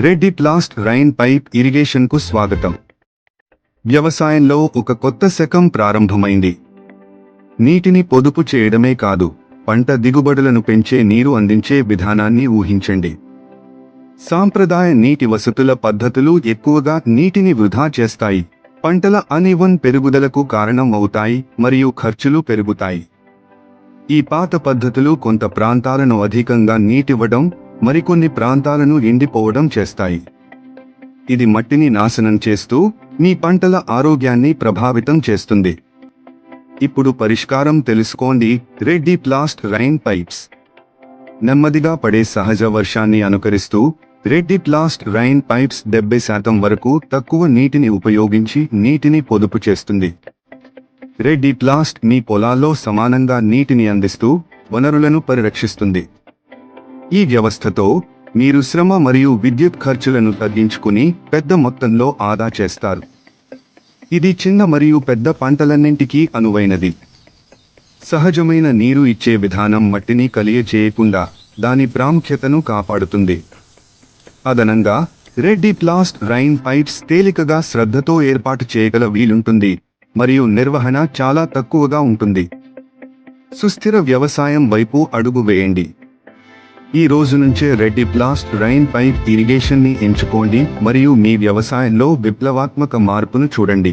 Reddy ప్లాస్ట్ rain pipe ఇరిగేషన్కు స్వాగతం. వ్యవసాయంలో ఒక కొత్త శకం ప్రారంభమైంది. నీటిని పొదుపు చేయడమే కాదు పంట దిగుబడులను పెంచే నీరు అందించే విధానాన్ని ఊహించండి. సాంప్రదాయ నీటి వసతుల పద్ధతులు ఎక్కువగా నీటిని వృధా చేస్తాయి. పంటల అనివన్ పెరుగుదలకు కారణం అవుతాయి మరియు ఖర్చులు పెరుగుతాయి. ఈ పాత పద్ధతులు కొంత ప్రాంతాలను అధికంగా నీటివ్వడం మరికొన్ని ప్రాంతాలను ఎండిపోవడం చేస్తాయి. ఇది మట్టిని నాశనం చేస్తూ మీ పంటల ఆరోగ్యాన్ని ప్రభావితం చేస్తుంది. ఇప్పుడు పరిష్కారం తెలుసుకోండి రెడ్డి ప్లాస్ట్ రైన్ పైప్స్. నెమ్మదిగా పడే సహజ వర్షాన్ని అనుకరిస్తూ రెడ్డి ప్లాస్ట్ రైన్ పైప్స్ డెబ్బై శాతం వరకు తక్కువ నీటిని ఉపయోగించి నీటిని పొదుపు చేస్తుంది. రెడ్డి ప్లాస్ట్ మీ పొలాల్లో సమానంగా నీటిని అందిస్తూ వనరులను పరిరక్షిస్తుంది. ఈ వ్యవస్థతో మీరు శ్రమ మరియు విద్యుత్ ఖర్చులను తగ్గించుకుని పెద్ద మొత్తంలో ఆదా చేస్తారు. ఇది చిన్న మరియు పెద్ద పంటలన్నింటికీ అనువైనది. సహజమైన నీరు ఇచ్చే విధానం మట్టిని కలియ చేయకుండా దాని ప్రాముఖ్యతను కాపాడుతుంది. అదనంగా రెడ్డి ప్లాస్ట్ రైన్ పైప్స్ తేలికగా శ్రద్ధతో ఏర్పాటు చేయగల వీలుంటుంది మరియు నిర్వహణ చాలా తక్కువగా ఉంటుంది. సుస్థిర వ్యవసాయం వైపు అడుగు వేయండి. ఈ రోజు నుంచే రెడ్డి బ్లాస్ట్ రైన్ పైప్ ఇరిగేషన్ని ఎంచుకోండి మరియు మీ వ్యవసాయంలో విప్లవాత్మక మార్పును చూడండి.